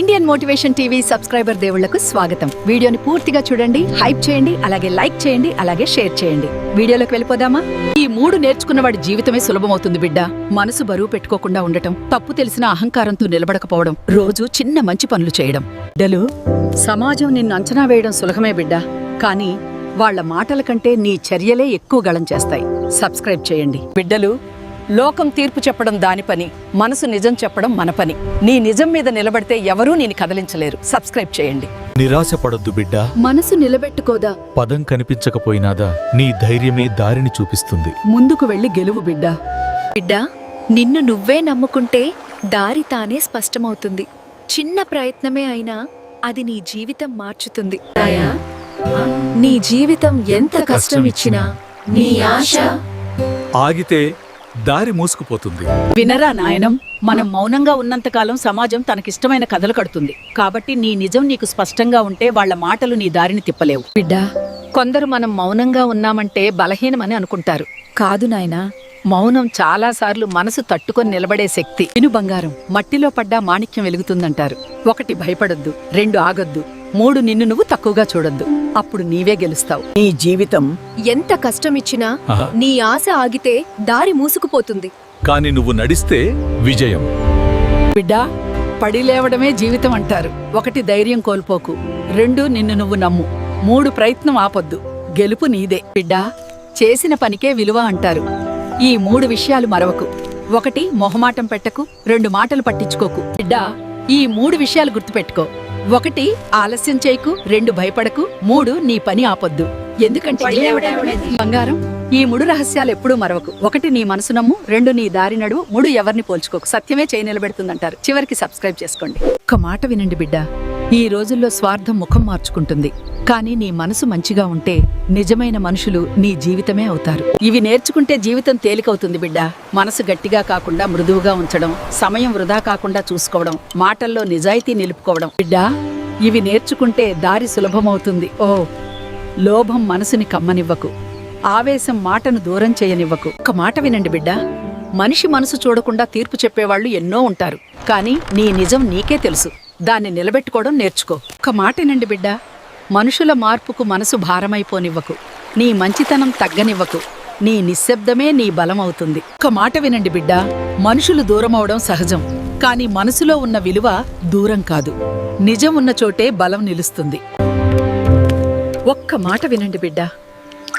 Indian motivation TV subscriber దేవుళ్ళకు స్వాగతం. వీడియోని పూర్తిగా చూడండి హైప్ చేయండి అలాగే లైక్ చేయండి అలాగే షేర్ చేయండి. వీడియోలోకి వెళ్ళిపోదామా? ఈ మూడు నేర్చుకున్న వాడి జీవితమే సులభమవుతుంది బిడ్డ. మనసు బరువు పెట్టుకోకుండా ఉండటం తప్పు తెలిసిన అహంకారంతో నిలబడకపోవడం రోజు చిన్న మంచి పనులు చేయడం. బిడ్డలు సమాజం నిన్ను అంచనా వేయడం సులభమే బిడ్డ. కానీ వాళ్ళ మాటల కంటే నీ చర్యలే ఎక్కువ గళం చేస్తాయి. సబ్స్క్రైబ్ చేయండి. బిడ్డలు లోకం తీర్పు చెప్పడం దాని పని మనసు నిజం చెప్పడం మన పని. నీ నిజం మీద నిలబడితే ఎవరూ నేను కదలించలేరు. సబ్స్క్రైబ్ చేయండి. నిరాశపడొద్దు బిడ్డా. మనసు నిలబెట్టుకోదా? పదం కనిపించకపోయినాదా? నీ ధైర్యమే దారిని చూపిస్తుంది. ముందుకు వెళ్ళి గెలువు బిడ్డ. బిడ్డా నిన్ను నువ్వే నమ్ముకుంటే దారి తానే స్పష్టమవుతుంది. చిన్న ప్రయత్నమే అయినా అది నీ జీవితం మార్చుతుంది. నీ జీవితం ఎంత కష్టం ఇచ్చినా నీ ఆశ ఆగితే దారి మూసుకుపోతుంది. వినరా నాయనం మనం మౌనంగా ఉన్నంతకాలం సమాజం తనకిష్టమైన కథలు కడుతుంది. కాబట్టి నీ నిజం నీకు స్పష్టంగా ఉంటే వాళ్ళ మాటలు నీ దారిని తిప్పలేవు. బిడ్డా కొందరు మనం మౌనంగా ఉన్నామంటే బలహీనమని అనుకుంటారు. కాదు నాయనా మౌనం చాలాసార్లు మనసు తట్టుకొని నిలబడే శక్తి. ఇను బంగారం మట్టిలో పడ్డా మాణిక్యం వెలుగుతుందంటారు. ఒకటి భయపడొద్దు రెండు ఆగొద్దు మూడు నిన్ను నువ్వు తక్కువగా చూడొద్దు. అప్పుడు నీవే గెలుస్తావు. నీ జీవితం ఎంత కష్టం ఇచ్చినా. నీ ఆశ ఆగితే దారి మూసుకుపోతుంది. కాని నువ్వు నడిస్తే విజయం. బిడ్డా పడి లేవడమే జీవితం అంటారు. ఒకటి ధైర్యం కోల్పోకు. రెండు నిన్ను నువ్వు నమ్ము. మూడు ప్రయత్నం ఆపొద్దు. గెలుపు నీదే. బిడ్డా చేసిన పనికే విలువ అంటారు. ఈ మూడు విషయాలు మరవకు. ఒకటి మొహమాటం పెట్టకు. రెండు మాటలు పట్టించుకోకు. బిడ్డా ఈ మూడు విషయాలు గుర్తుపెట్టుకో. ఒకటి ఆలస్యం చేయకు రెండు భయపడకు మూడు నీ పని ఆపొద్దు. ఎందుకంటే బంగారం. ఈ మూడు రహస్యాలు ఎప్పుడూ మరవకు. ఒకటి నీ మనసు నమ్ము రెండు నీ దారి నడువు మూడు ఎవరిని పోల్చుకోకు. సత్యమే చేయి నిలబెడుతుందంటారు. చివరికి సబ్స్క్రైబ్ చేసుకోండి. ఒక మాట వినండి బిడ్డ. ఈ రోజుల్లో స్వార్థం ముఖం మార్చుకుంటుంది. కానీ నీ మనసు మంచిగా ఉంటే నిజమైన మనుషులు నీ జీవితమే అవుతారు. ఇవి నేర్చుకుంటే జీవితం తేలికవుతుంది బిడ్డ. మనసు గట్టిగా కాకుండా మృదువుగా ఉంచడం సమయం వృధా కాకుండా చూసుకోవడం మాటల్లో నిజాయితీ నిలుపుకోవడం బిడ్డ ఇవి నేర్చుకుంటే దారి సులభమవుతుంది. ఓ లోభం మనసుని కమ్మనివ్వకు. ఆవేశం మాటను దూరం చేయనివ్వకు. ఒక మాట వినండి బిడ్డ. మనిషి మనసు చూడకుండా తీర్పు చెప్పేవాళ్ళు ఎన్నో ఉంటారు. కానీ నీ నిజం నీకే తెలుసు. దాన్ని నిలబెట్టుకోవడం నేర్చుకో. ఒక మాట వినండి బిడ్డ. మనుషుల మార్పుకు మనసు భారమైపోనివ్వకు. నీ మంచితనం తగ్గనివ్వకు. నీ నిశ్శబ్దమే నీ బలమవుతుంది. ఒక మాట వినండి బిడ్డ మనుషులు దూరమవడం సహజం కానీ మనసులో ఉన్న విలువ దూరం కాదు. నిజం ఉన్న చోటే బలం నిలుస్తుంది. ఒక్క మాట వినండి బిడ్డ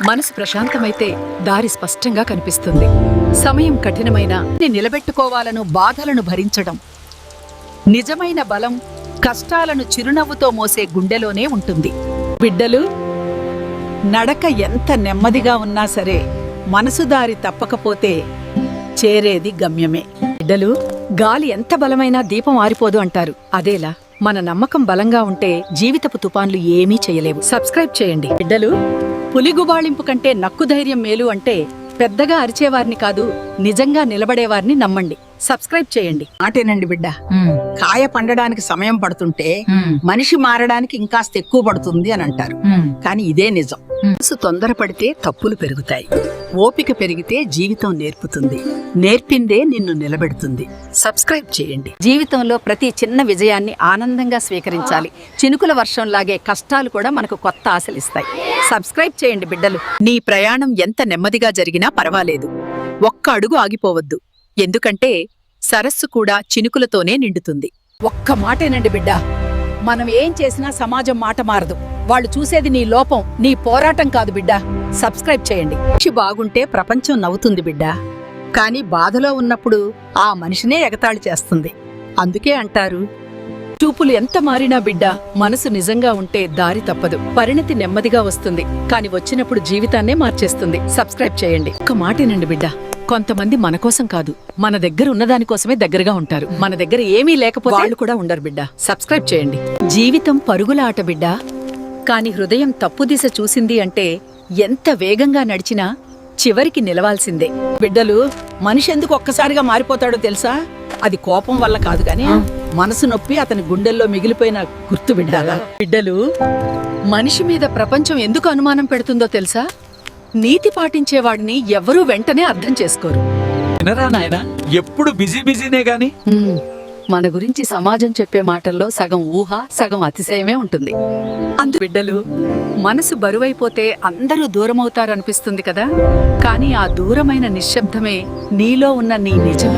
మనసు ప్రశాంతమైతే దారి స్పష్టంగా కనిపిస్తుంది. సమయం కఠినమైన నిలబెట్టుకోవాలను బాధలను భరించడం. నిజమైన బలం కష్టాలను చిరునవ్వుతో మోసే గుండెలోనే ఉంటుంది. బిడ్డలు నడక ఎంత నెమ్మదిగా ఉన్నా సరే మనసు దారి తప్పకపోతే చేరేది గమ్యమే. బిడ్డలు గాలి ఎంత బలమైనా దీపం ఆరిపోదు అంటారు. అదేలా మన నమ్మకం బలంగా ఉంటే జీవితపు తుపాన్లు ఏమీ చేయలేవు. సబ్స్క్రైబ్ చేయండి. బిడ్డలు పులిగుబాళింపు కంటే నక్కు ధైర్యం మేలు అంటే పెద్దగా అరిచేవారిని కాదు నిజంగా నిలబడేవారిని నమ్మండి. సబ్స్క్రైబ్ చేయండి. మాటేనండి బిడ్డ. కాయ పండడానికి సమయం పడుతుంటే మనిషి మారడానికి ఇంకాస్త ఎక్కువ పడుతుంది అని అంటారు. కానీ ఇదే నిజం. మనసు తొందరపడితే తప్పులు పెరుగుతాయి. ఓపిక పెరిగితే జీవితం నేర్పుతుంది. నేర్పిందే నిన్ను నిలబెడుతుంది. సబ్స్క్రైబ్ చేయండి. జీవితంలో ప్రతి చిన్న విజయాన్ని ఆనందంగా స్వీకరించాలి. చినుకుల వర్షంలాగే కష్టాలు కూడా మనకు కొత్త ఆశలిస్తాయి. సబ్స్క్రైబ్ చేయండి బిడ్డలు. నీ ప్రయాణం ఎంత నెమ్మదిగా జరిగినా పర్వాలేదు. ఒక్క అడుగు ఆగిపోవద్దు. ఎందుకంటే సరస్సు కూడా చినుకులతోనే నిండుతుంది. ఒక్క మాటేనండి బిడ్డ. మనం ఏం చేసినా సమాజం మాట మారదు. వాళ్ళు చూసేది నీ లోపం నీ పోరాటం కాదు బిడ్డ. సబ్స్క్రైబ్ చేయండి. మనిషి బాగుంటే ప్రపంచం నవ్వుతుంది బిడ్డ. కానీ బాధలో ఉన్నప్పుడు ఆ మనిషినే ఎగతాళి చేస్తుంది. అందుకే అంటారు చూపులు ఎంత మారినా బిడ్డ మనసు నిజంగా ఉంటే దారి తప్పదు. పరిణతి నెమ్మదిగా వస్తుంది. కాని వచ్చినప్పుడు జీవితాన్నే మార్చేస్తుంది. సబ్స్క్రైబ్ చేయండి. ఒక మాటేనండి బిడ్డ. కొంతమంది మన కోసం కాదు. మన దగ్గర ఉన్నదానికోసమే దగ్గరగా ఉంటారు. మన దగ్గర ఏమీ లేకపోతే వాళ్ళు కూడా ఉండరు బిడ్డ. సబ్స్క్రైబ్ చేయండి. జీవితం పరుగుల ఆట బిడ్డ. కాని హృదయం తప్పు దిశ చూసింది అంటే ఎంత వేగంగా నడిచినా చివరికి నిలవాల్సిందే. బిడ్డలు మనిషి ఎందుకు ఒక్కసారిగా మారిపోతాడో తెలుసా? అది కోపం వల్ల కాదు గాని మనసు నొప్పి అతని గుండెల్లో మిగిలిపోయిన గుర్తు బిడ్డగా బిడ్డలు మనిషి మీద ప్రపంచం ఎందుకు అనుమానం పెడుతుందో తెలుసా? నీతి పాటించేవాడిని ఎవ్వరూ వెంటనే అర్థం చేసుకోరు. వినరా నాయన? ఎప్పుడు బిజీ బిజీనే గాని? మన గురించి సమాజం చెప్పే మాటల్లో సగం ఊహ సగం అతిశయమే ఉంటుంది. అందు బిడ్డలు మనసు బరువైపోతే అందరూ దూరమవుతారనిపిస్తుంది కదా? కానీ ఆ దూరమైన నిశ్శబ్దమే నీలో ఉన్న నీ నిజం.